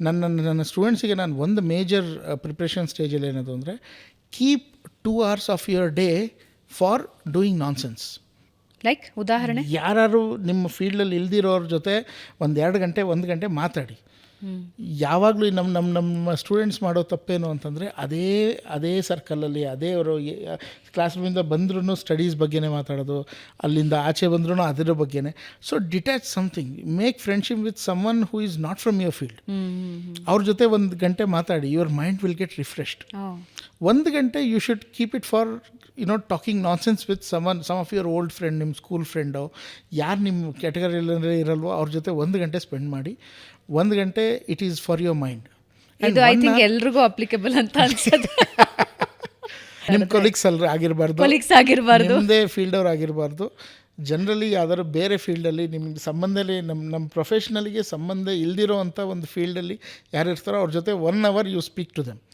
ನನ್ನ ನನ್ನ ಸ್ಟೂಡೆಂಟ್ಸಿಗೆ ನಾನು ಒಂದು ಮೇಜರ್ ಪ್ರಿಪ್ರೇಷನ್ ಸ್ಟೇಜಲ್ಲಿ ಏನದು ಅಂದರೆ keep two hours of your day for doing nonsense like ಉದಾಹರಣೆ? ಯಾರು ನಿಮ್ಮ ಫೀಲ್ಡಲ್ಲಿ ಇಲ್ದಿರೋರ ಜೊತೆ ಒಂದು ಎರಡು ಗಂಟೆ ಒಂದು ಗಂಟೆ ಮಾತಾಡಿ. ಯಾವಾಗಲೂ ನಮ್ಮ ನಮ್ಮ ನಮ್ಮ ಸ್ಟೂಡೆಂಟ್ಸ್ ಮಾಡೋ ತಪ್ಪೇನು ಅಂತಂದರೆ ಅದೇ ಅದೇ ಸರ್ಕಲಲ್ಲಿ ಅದೇ ಅವರು ಕ್ಲಾಸ್ ರೂಮಿಂದ ಬಂದ್ರೂ ಸ್ಟಡೀಸ್ ಬಗ್ಗೆನೇ ಮಾತಾಡೋದು ಅಲ್ಲಿಂದ ಆಚೆ ಬಂದ್ರೂ ಅದರ ಬಗ್ಗೆನೇ. So detach something make friendship with someone who is not from your field ಅವ್ರ ಜೊತೆ ಒಂದು ಗಂಟೆ ಮಾತಾಡಿ your mind will get refreshed ಒಂದು ಗಂಟೆ you should keep it for you know talking nonsense with someone some of your old friend ನಿಮ್ಮ school friend ಯಾರು ನಿಮ್ಮ ಕ್ಯಾಟಗರಿಯಲ್ಲಿ ಇರಲ್ವೋ ಅವ್ರ ಜೊತೆ ಒಂದು ಗಂಟೆ ಸ್ಪೆಂಡ್ ಮಾಡಿ ಒಂದು ಗಂಟೆ it is for your mind ಇದು ಐ ಥಿಂಕ್ ಎಲ್ರಿಗೂ ಅಪ್ಲಿಕೇಬಲ್ ಅಂತ ಅನ್ಸುತ್ತೆ. ನಿಮ್ಮ ಕೊಲೀಗ್ಸ್ ಅಲ್ರಿ ಆಗಿರಬಾರ್ದು. ಕೊಲೀಗ್ಸ್ ಆಗಿರಬಾರ್ದು. ಒಂದೇ ಫೀಲ್ಡ್ ಅವ್ರು ಆಗಿರಬಾರ್ದು. ಜನರಲಿ ಯಾವ್ದಾದ್ರು ಬೇರೆ ಫೀಲ್ಡಲ್ಲಿ ನಿಮ್ಗೆ ಸಂಬಂಧದಲ್ಲಿ ನಮ್ಮ ನಮ್ಮ ಪ್ರೊಫೆಷ್ನಲಿಗೆ ಸಂಬಂಧ ಇಲ್ದಿರೋ ಅಂಥ ಒಂದು ಫೀಲ್ಡಲ್ಲಿ ಯಾರು ಇರ್ತಾರೋ ಅವ್ರ ಜೊತೆ one hour you speak to them